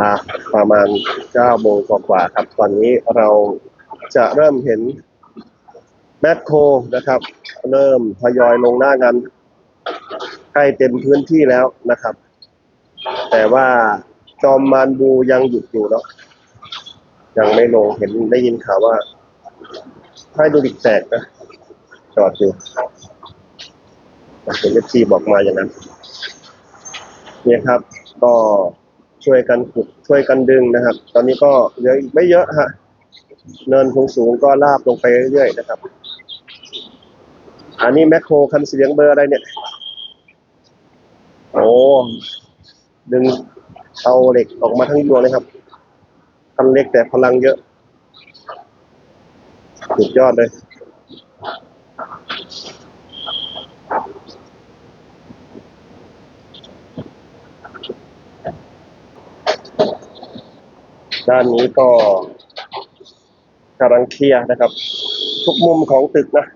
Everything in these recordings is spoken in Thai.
อ่าประมาณ9โมงกว่าๆครับ ตอนนี้เราจะเริ่มเห็นแมคโครนะครับ เริ่มทยอยลงหน้างานใกล้เต็มพื้นที่แล้วนะครับ แต่ว่าจอมมานบูยังหยุดอยู่เนาะยังไม่ลงเห็นได้ยินข่าวว่าให้ดูดิกแตกนะจอดอยู่เห็นเอฟซีบอกมาอย่างนั้นเนี่ยครับ ก็ ช่วยกันขุดช่วยกันดึงนะครับ ตอนนี้ก็เหลืออีกไม่เยอะฮะเนินสูงก็ลาบลงไปเรื่อยๆนะครับ อันนี้แมคโครคันเหลียงเบอร์อะไรเนี่ย โอ้ดึงเอาเหล็กออกมาทั้งยวงเลยครับคันเล็กแต่พลังเยอะสุดยอดเลย ด้านนี้ก็กำลังเคลียร์นะครับ ทุกมุมของตึกนะ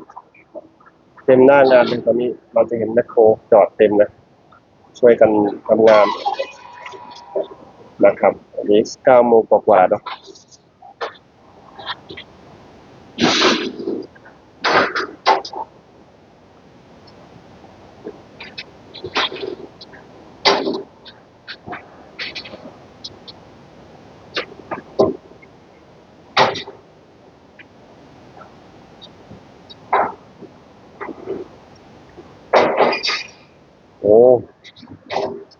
เต็มหน้างานเลยตอนนี้เราจะเห็นแมคโครจอดเต็มนะ ช่วยกันทำงานนะครับอันนี้เก้าโมงกว่าๆเนาะโอ้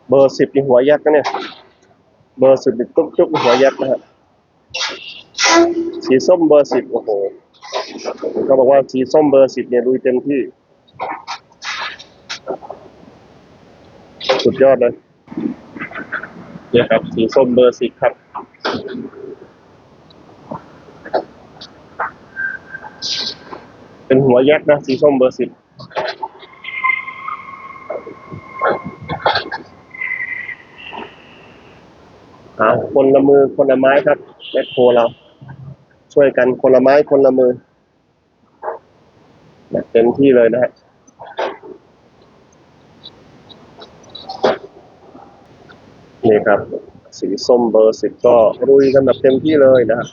เบอร์สิบนี่หัวยักษ์นะเนี่ย เบอร์สิบนี่ตุ๊กตุ๊กหัวยักษ์นะฮะสีส้มเบอร์สิบโอ้โหเขาบอกว่าสีส้มเบอร์สิบเนี่ยลุยเต็มที่ สุดยอดเลยเนี่ยครับ สีส้มเบอร์สิบครับเป็นหัวยักษ์นะ สีส้มเบอร์สิบ เอาคนละมือคนละไม้ครับแมคโครเรา ช่วยกันคนละไม้คนละมือแบบเต็มที่เลยนะฮะนี่ครับ สีส้มเบอร์สิบก็รุยกันแบบเต็มที่เลยนะฮะ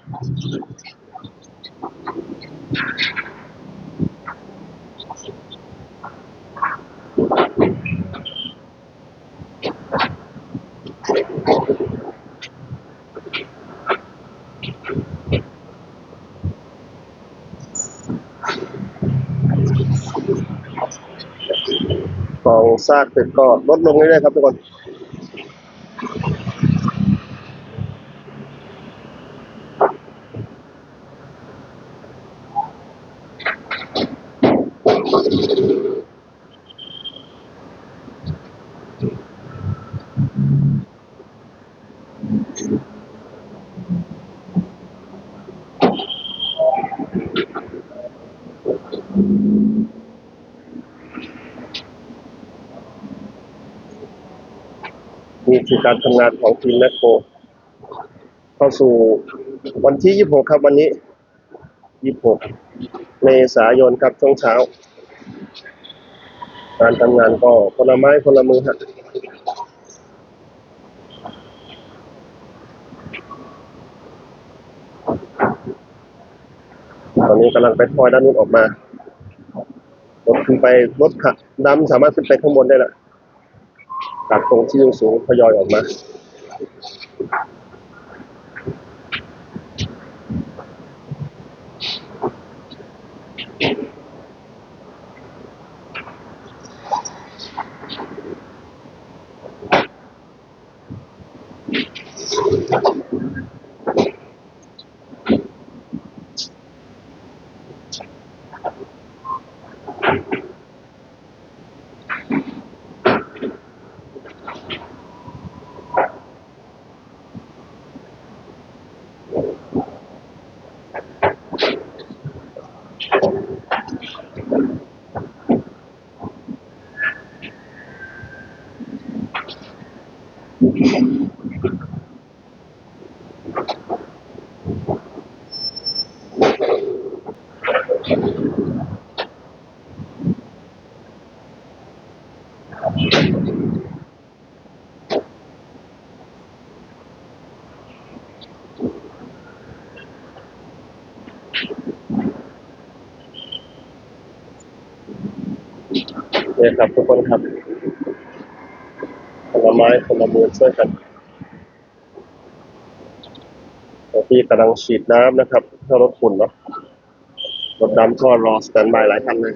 ก ซากตึกก็ลดลงเรื่อยๆครับทุกคน นี่คือการทำงานของทีมแมคโครเข้าสู่วันที่ 26 ครับวันนี้ 26 เมษายนครับช่วงเช้า การทำงานก็คนละไม้คนละมือฮะตอนนี้กำลังไปทอยด้านนู้นออกมารถขึ้นไปรถขับดำสามารถขึ้นไปข้างบนได้ละ จากตรงที่สูงๆทยอยออกมา ya satu per satu ไม้คนละมือช่วยกันพี่กำลังฉีดน้ำนะครับเพื่อลดฝุ่นเนาะรถดำก็รอสแตนบายหลายคันเลย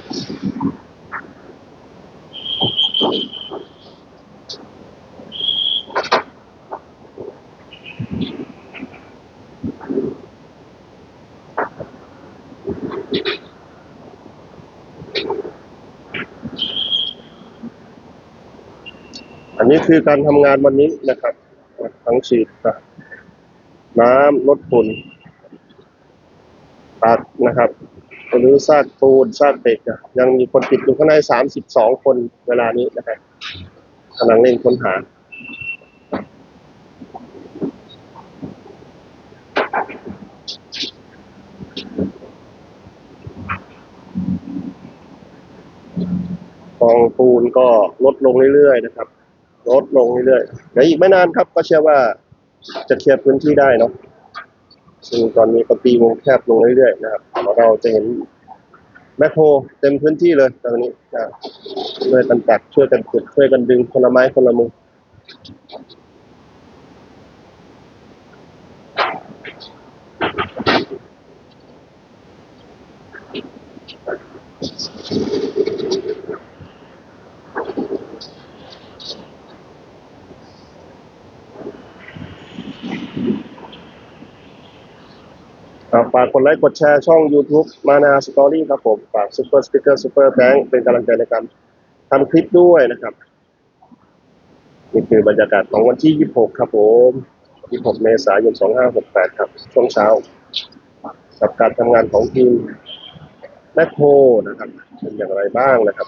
อันนี้คือการทำงานวันนี้นะครับ ทั้งฉีดน้ำลดฝุ่นตัดนะครับหรือซากปูนซากเด็กอะยังมีคนติดอยู่ข้างในสามสิบสองคนเวลานี้นะครับกำลังเร่งค้นหากองปูนก็ลดลงเรื่อยๆนะครับ ลดลงเรื่อยๆเดี๋ยวอีกไม่นานครับ ก็เชื่อว่าจะเคลียร์พื้นที่ได้เนาะซึ่งตอนนี้ก็ตีวงแคบลงเรื่อยๆนะครับเราจะเห็นแมคโครเต็มพื้นที่เลยตอนนี้นะช่วยกันตัดช่วยกันขุดช่วยกันดึงคนละไม้คนละมือ อ่าฝากกดไลค์กดแชร์ช่อง YouTube มานาสตอรี่ครับผม ฝากซูเปอร์สปิเกอร์ซูเปอร์แบงค์เป็นกำลังใจในการทำคลิปด้วยนะครับ นี่คือบรรยากาศของวันที่ 26 ครับผม 26 เมษายน 2568 ครับ ช่วงเช้า กับการทำงานของทีมแมคโครนะครับ เป็นอย่างไรบ้างนะครับ